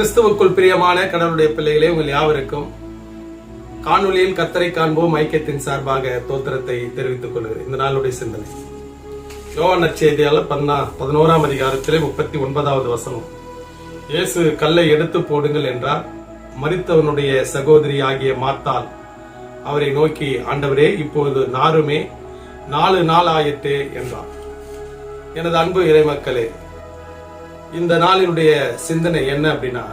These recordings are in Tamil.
கிறிஸ்துவுக்குள் பிரியமான கடவுளுடைய பிள்ளைகளே உங்கள் யாவருக்கும் காணொலியில் கத்தரை காண்போம் ஐக்கியத்தின் சார்பாக தோத்திரத்தை தெரிவித்துக் கொள்கிறேன். இந்த நாளுடைய சிந்தனை. யோவான் நச்செய்தியால் பன்னா பதினோராம் அதிகாரத்திலே முப்பத்தி ஒன்பதாவது வசனம். இயேசு கல்லை எடுத்து போடுங்கள் என்றார். மறித்தவனுடைய சகோதரி ஆகிய மாத்தால் அவரை நோக்கி ஆண்டவரே இப்போது நாருமே நாலு நாள் ஆயிற்றே என்றார். எனது அன்பு இறைமக்களே இந்த நாளினுடைய சிந்தனை என்ன அப்படின்னா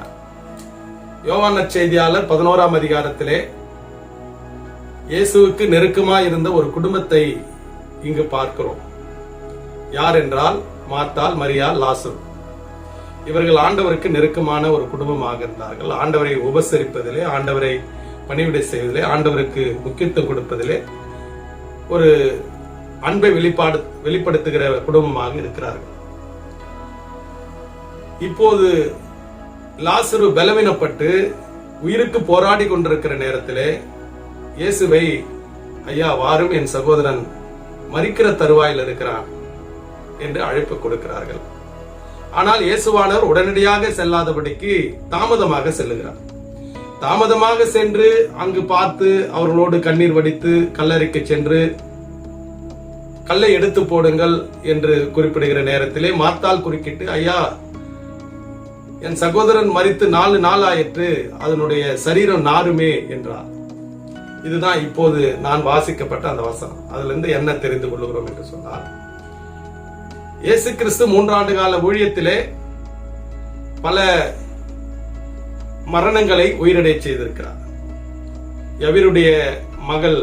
யோவான செய்தியாளர் பதினோராம் அதிகாரத்திலே இயேசுவுக்கு நெருக்கமா இருந்த ஒரு குடும்பத்தை இங்கு பார்க்கிறோம். யார் என்றால் மாத்தால் மரியாள் லாசு இவர்கள் ஆண்டவருக்கு நெருக்கமான ஒரு குடும்பமாக இருந்தார்கள். ஆண்டவரை உபசரிப்பதிலே ஆண்டவரை பணிவிடை செய்வதிலே ஆண்டவருக்கு முக்கியத்துவம் கொடுப்பதிலே ஒரு அன்பை வெளிப்பாடு வெளிப்படுத்துகிற குடும்பமாக இருக்கிறார்கள். இப்போது லாசரு பலவீனப்பட்டு உயிருக்கு போராடி கொண்டிருக்கிற நேரத்திலே இயேசுவை ஐயா வாரும் என் சகோதரன் மறிக்கிற தருவாயில் இருக்கிறான் என்று அழைப்பு கொடுக்கிறார்கள். ஆனால் இயேசுவானவர் உடனடியாக செல்லாதபடிக்கு தாமதமாக செல்லுகிறார். தாமதமாக சென்று அங்கு பார்த்து அவர்களோடு கண்ணீர் வடித்து கல்லறைக்கு சென்று கல்லை எடுத்து போடுங்கள் என்று குறிப்பிடுகிற நேரத்திலே மாத்தால் குறுக்கிட்டு ஐயா என் சகோதரன் மறித்து நாலு நாள் ஆயிற்று அதனுடைய சரீரம் நாருமே என்றார். இதுதான் இப்போது நான் வாசிக்கப்பட்ட அந்த வசனம். அதுல இருந்து என்ன தெரிந்து கொள்ளுகிறோம் என்று சொன்னார் இயேசு கிறிஸ்து மூன்றாண்டு கால ஊழியத்திலே பல மரணங்களை உயிரிழை செய்திருக்கிறார். எவருடைய மகள்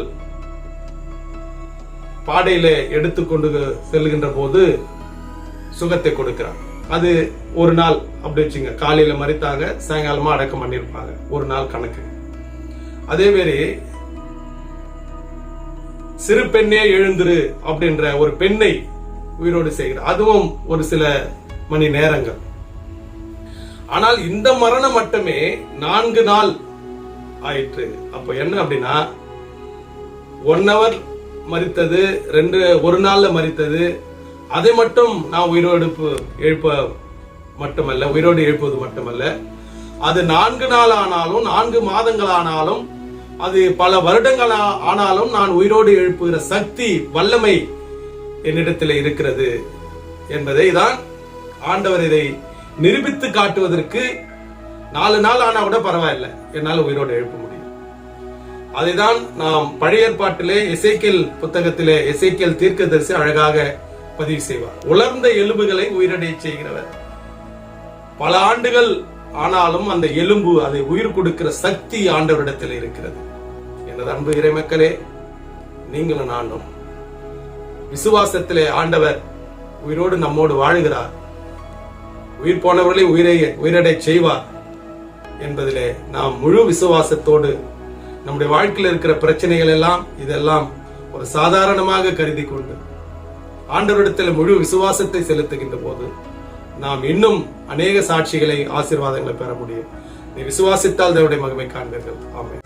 பாடையில எடுத்துக்கொண்டு செல்கின்ற போது சுகத்தை கொடுக்கிறார். அது ஒரு நாள் அப்படி வச்சுங்க. காலையில மறித்தாங்க சாயங்காலமா அடக்கம் பண்ணிருப்பாங்க ஒரு நாள் கணக்கு. அதே மாதிரி சிறு பெண்ணே எழுந்துரு அப்படின்ற ஒரு பெண்ணை உயிரோடு செய்கிறார் அதுவும் ஒரு சில மணி நேரங்கள். ஆனால் இந்த மரணம் மட்டுமே நான்கு நாள் ஆயிற்று. அப்ப என்ன அப்படின்னா ஒன் ஹவர் மறித்தது ரெண்டு ஒரு நாள்ல மறித்தது அதை மட்டும் நான் உயிரோடு எழுப்ப மட்டுமல்ல உயிரோடு எழுப்புவது மட்டுமல்ல. அது நான்கு நாள் ஆனாலும் நான்கு மாதங்கள் ஆனாலும் அது பல வருடங்கள் ஆனாலும் நான் உயிரோடு எழுப்புகிற சக்தி வல்லமை என்னிடத்தில் இருக்கிறது என்பதை தான் ஆண்டவர் இதை நிரூபித்து காட்டுவதற்கு நாலு நாள் ஆனா கூட பரவாயில்லை. என்னால் உயிரோடு எழுப்ப முடியும். அதைதான் நாம் பழைய ஏற்பாட்டிலே எசேக்கியல் புத்தகத்திலே எசேக்கியல் தீர்க்கதரிசி அழகாக பதிவு செய்வார். உலர்ந்த எலும்புகளை உயிரடைய செய்கிறவர். பல ஆண்டுகள் ஆனாலும் அந்த எலும்பு அதை உயிர் கொடுக்கிற சக்தி ஆண்டவரிடத்தில் இருக்கிறது. எனது அன்பு இறைமக்களே நீங்களும் நானும் விசுவாசத்திலே ஆண்டவர் உயிரோடு நம்மோடு வாழுகிறார். உயிர் போனவர்களை உயிரை உயிரடை செய்வார் என்பதிலே நாம் முழு விசுவாசத்தோடு நம்முடைய வாழ்க்கையில் இருக்கிற பிரச்சனைகள் எல்லாம் இதெல்லாம் ஒரு சாதாரணமாக கருதி கொண்டு ஆண்டவரிடத்தில் முழு விசுவாசத்தை செலுத்துகின்ற போது நாம் இன்னும் அநேக சாட்சிகளை ஆசீர்வாதங்களை பெற முடியும். நீ விசுவாசித்தால் தேவடைய மகிமை காண்பீர்கள். ஆமே